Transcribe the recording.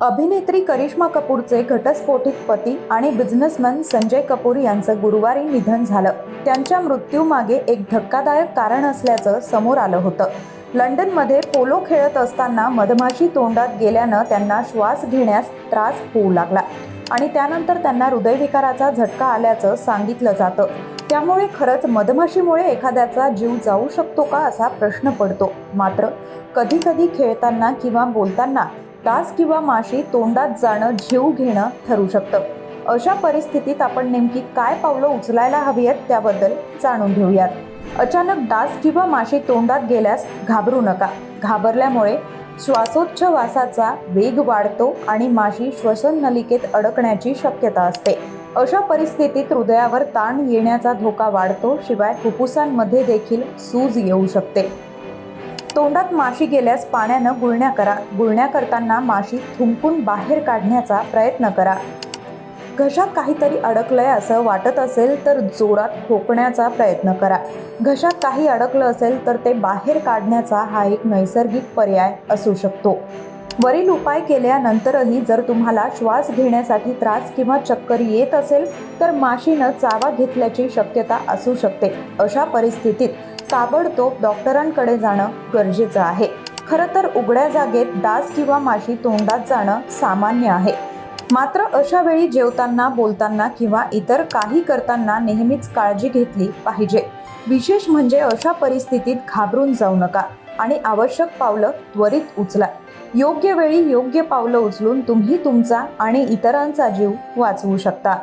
अभिनेत्री करिश्मा कपूरचे घटस्फोटित पती आणि बिझनेसमॅन संजय कपूर यांचं गुरुवारी निधन झालं. त्यांच्या मृत्यूमागे एक धक्कादायक कारण असल्याचं समोर आलं होतं. लंडनमध्ये पोलो खेळत असताना मधमाशी तोंडात गेल्यानं त्यांना श्वास घेण्यास त्रास होऊ लागला आणि त्यानंतर त्यांना हृदयविकाराचा झटका आल्याचं सांगितलं जातं. त्यामुळे खरंच मधमाशीमुळे एखाद्याचा जीव जाऊ शकतो का असा प्रश्न पडतो. मात्र कधी कधी खेळताना किंवा बोलताना डास किंवा माशी तोंडात जाणं जीव घेणं ठरू शकतं. अशा परिस्थितीत आपण नेमकी काय पावलं उचलायला हवी आहेत त्याबद्दल जाणून घेऊयात. अचानक डास किंवा माशी तोंडात गेल्यास घाबरू नका. घाबरल्यामुळे श्वासोच्छवासाचा वेग वाढतो आणि माशी श्वसन नलिकेत अडकण्याची शक्यता असते. अशा परिस्थितीत हृदयावर ताण येण्याचा धोका वाढतो शिवाय फुफ्फुसांमध्ये देखील सूज येऊ शकते. तोंडात माशी गेल्यास पाण्यानं गुळण्या करा. गुळण्या करताना माशी थुंकून बाहेर काढण्याचा प्रयत्न करा. घशात काहीतरी अडकलंय असं वाटत असेल तर जोरात खोकण्याचा प्रयत्न करा. घशात काही अडकलं असेल तर ते बाहेर काढण्याचा हा एक नैसर्गिक पर्याय असू शकतो. वरील उपाय केल्यानंतरही जर तुम्हाला श्वास घेण्यासाठी त्रास किंवा चक्कर येत असेल तर माशीनं चावा घेतल्याची शक्यता असू शकते. अशा परिस्थितीत ताबडतोब डॉक्टरांकडे जाणं गरजेचं आहे. खरं तर उघड्या जागेत डास किंवा माशी तोंडात जाणं सामान्य आहे. मात्र अशा वेळी जेवताना बोलताना किंवा इतर काही करताना नेहमीच काळजी घेतली पाहिजे. विशेष म्हणजे अशा परिस्थितीत घाबरून जाऊ नका आणि आवश्यक पावलं त्वरित उचला. योग्य वेळी योग्य पावलं उचलून तुम्ही तुमचा आणि इतरांचा जीव वाचवू शकता.